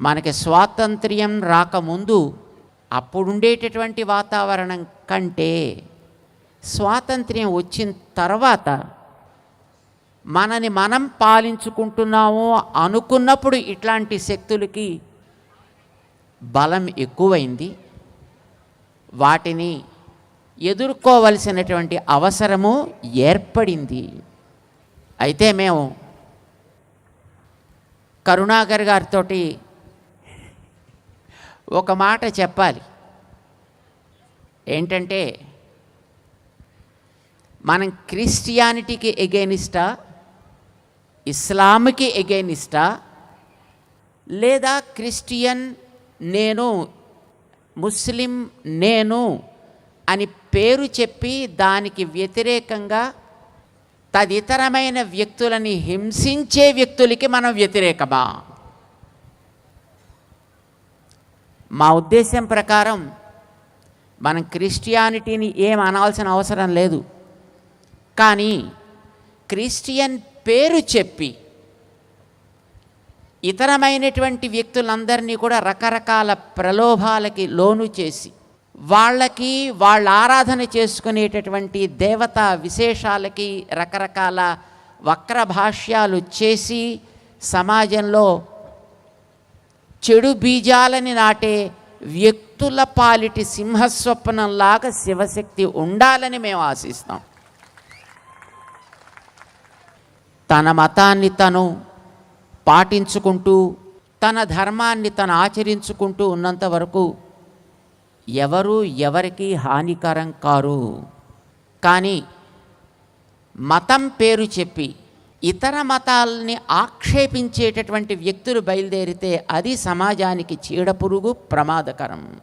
మనకి స్వాతంత్ర్యం రాకముందు అప్పుడుండేటటువంటి వాతావరణం కంటే స్వాతంత్ర్యం వచ్చిన తర్వాత మనని మనం పాలించుకుంటున్నాము అనుకున్నప్పుడు ఇట్లాంటి శక్తులకి బలం ఎక్కువైంది. వాటిని ఎదుర్కోవలసినటువంటి అవసరము ఏర్పడింది. అయితే మేము కరుణాకర్ గారితో ఒక మాట చెప్పాలి. ఏంటంటే మనం క్రిస్టియానిటీకి ఎగెనిస్టా ఇస్లాంకి ఎగెనిస్టా లేదా క్రిస్టియన్ నేను ముస్లిం నేను అని పేరు చెప్పి దానికి వ్యతిరేకంగా తదితరమైన వ్యక్తులని హింసించే వ్యక్తులకి మనం వ్యతిరేకమా? మా ఉద్దేశం ప్రకారం మనం క్రిస్టియానిటీని ఏం అనాల్సిన అవసరం లేదు. కానీ క్రిస్టియన్ పేరు చెప్పి ఇతరమైనటువంటి వ్యక్తులందరినీ కూడా రకరకాల ప్రలోభాలకి లోను చేసి వాళ్ళకి వాళ్ళ ఆరాధన చేసుకునేటటువంటి దేవతా విశేషాలకి రకరకాల వక్ర భాష్యాలు చేసి సమాజంలో చెడు బీజాలని నాటే వ్యక్తుల పాలిటి సింహస్వప్నంలాగా శివశక్తి ఉండాలని మేము ఆశిస్తాం. తన మతాన్ని తను పాటించుకుంటూ తన ధర్మాన్ని తను ఆచరించుకుంటూ ఉన్నంత వరకు ఎవరు ఎవరికి హానికరం కారు. కానీ మతం పేరు చెప్పి ఇతర మతాల్ని ఆక్షేపించేటటువంటి వ్యక్తులు బయలుదేరితే అది సమాజానికి చీడపురుగు ప్రమాదకరం.